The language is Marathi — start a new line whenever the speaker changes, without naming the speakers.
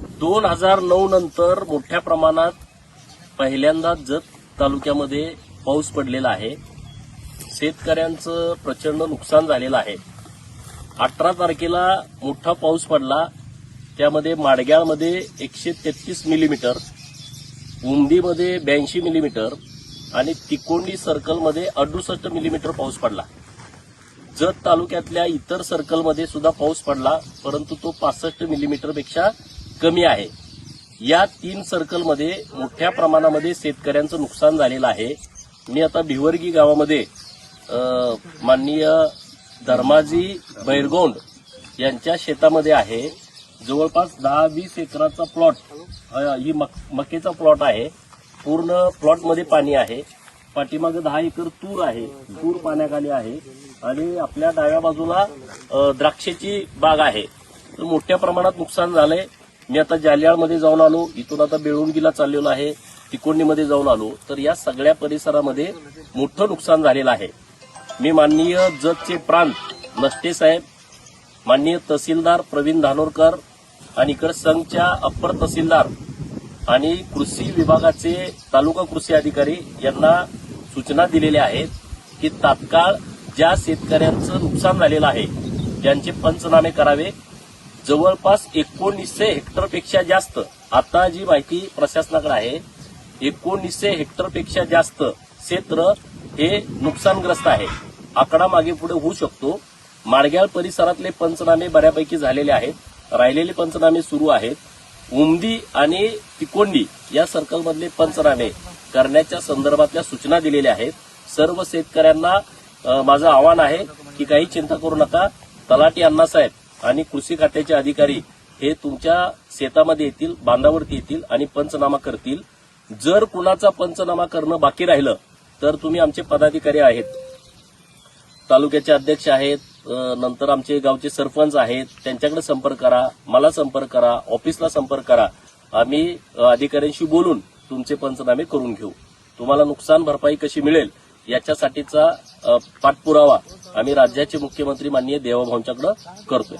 दोन हजार नऊ नंतर मोठ्या प्रमाणात पहिल्यांदा जत तालुक्यामध्ये पाऊस पडलेला आहे. शेतकऱ्यांचं प्रचंड नुकसान झालेलं आहे. अठरा तारखेला मोठा पाऊस पडला. त्यामध्ये माडग्याळमध्ये एकशे तेहतीस मिलीमीटर उमदीमध्ये ब्याऐंशी मिलीमीटर आणि तिकोंडी सर्कलमध्ये अडुसष्ट मिलीमीटर पाऊस पडला. जत तालुक्यातल्या इतर सर्कलमध्ये सुद्धा पाऊस पडला परंतु तो पासष्ट मिलीमीटरपेक्षा कमी आहे. या तीन सर्कलमध्ये मोठ्या प्रमाणामध्ये शेतकऱ्यांचं नुकसान झालेलं आहे. मी आता भिवर्गी गावामध्ये माननीय धर्माजी बैरगोंड यांच्या शेतामध्ये आहे. जवळपास दहा वीस एकराचा प्लॉट ही मक- मकेचा प्लॉट आहे. पूर्ण प्लॉटमध्ये पाणी आहे. पाठीमागे दहा एकर तूर आहे. तूर पाण्याखाली आहे. आणि आपल्या डाव्या बाजूला द्राक्षेची द्राक्षाची बाग आहे. तर मोठ्या प्रमाणात नुकसान झालंय. मी आता जालियाळमध्ये जाऊन आलो. इथून आता बेळुंगीला चाललेलो आहे. तिकोंडीमध्ये जाऊन आलो. तर या सगळ्या परिसरामध्ये मोठं नुकसान झालेलं आहे. मी माननीय जतचे प्रांत नष्टे साहेब माननीय तहसीलदार प्रवीण धानोरकर आणि इकडे संघच्या अप्पर तहसीलदार आणि कृषी विभागाचे तालुका कृषी अधिकारी यांना सूचना दिलेल्या आहेत की तात्काळ ज्या शेतकऱ्यांचं नुकसान झालेलं आहे त्यांचे पंचनामे करावे जवळपास एकोणीसशे हेक्टरपेक्षा जास्त आता जी माहिती प्रशासनाकडे आहे एकोणीसशे हेक्टरपेक्षा जास्त क्षेत्र हे नुकसानग्रस्त आहे. आकडा मागे पुढे होऊ शकतो. माडग्याळ परिसरातले पंचनामे बऱ्यापैकी झालेले आहेत. राहिलेले पंचनामे सुरू आहेत. उमदी आणि तिकोंडी या सर्कलमधले पंचनामे करण्याच्या संदर्भातल्या सूचना दिलेल्या आहेत. सर्व शेतकऱ्यांना माझं आव्हान आहे की काही चिंता करू नका. तलाटी अण्णासाहेब आणि कृषी खात्याचे अधिकारी हे तुमच्या शेतामध्ये येतील बांधावरती येतील आणि पंचनामा करतील. जर कुणाचा पंचनामा करणं बाकी राहिलं तर तुम्ही आमचे पदाधिकारी आहेत. तालुक्याचे अध्यक्ष आहेत नंतर आमचे गावचे सरपंच आहेत. त्यांच्याकडे संपर्क करा मला संपर्क करा ऑफिसला संपर्क करा. आम्ही अधिकाऱ्यांशी बोलून तुमचे पंचनामे करून घेऊ. तुम्हाला नुकसान भरपाई कशी मिळेल याच्यासाठीचा पाठपुरावा आम्ही राज्याचे मुख्यमंत्री माननीय देवाभाऊंच्याकडे करतोय.